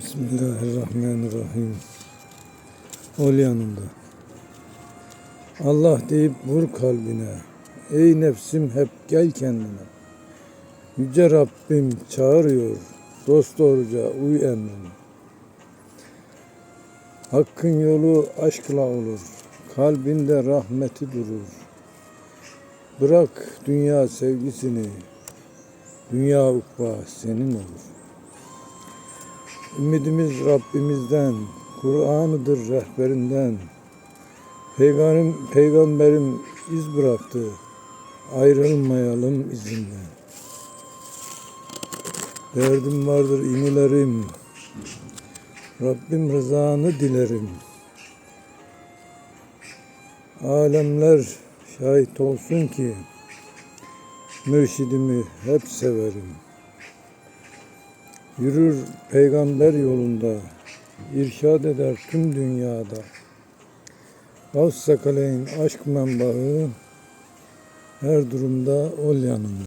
Bismillahirrahmanirrahim. Ol yanında. Allah deyip vur kalbine. Ey nefsim hep gel kendine. Yüce Rabbim çağırıyor. Dost doğruca uy emrine. Hakkın yolu aşkla olur. Kalbinde rahmeti durur. Bırak dünya sevgisini. Dünya ukba senin olur. Ümidimiz Rabbimizden, Kur'an'ıdır rehberinden. Peygamberim, peygamberim iz bıraktı, ayrılmayalım izinden. Derdim vardır inilerim, Rabbim rızanı dilerim. Alemler şahit olsun ki, mürşidimi hep severim. Yürür peygamber yolunda, irşad eder tüm dünyada. Gavs Sakaleyn aşk menbaı, her durumda ol yanımda.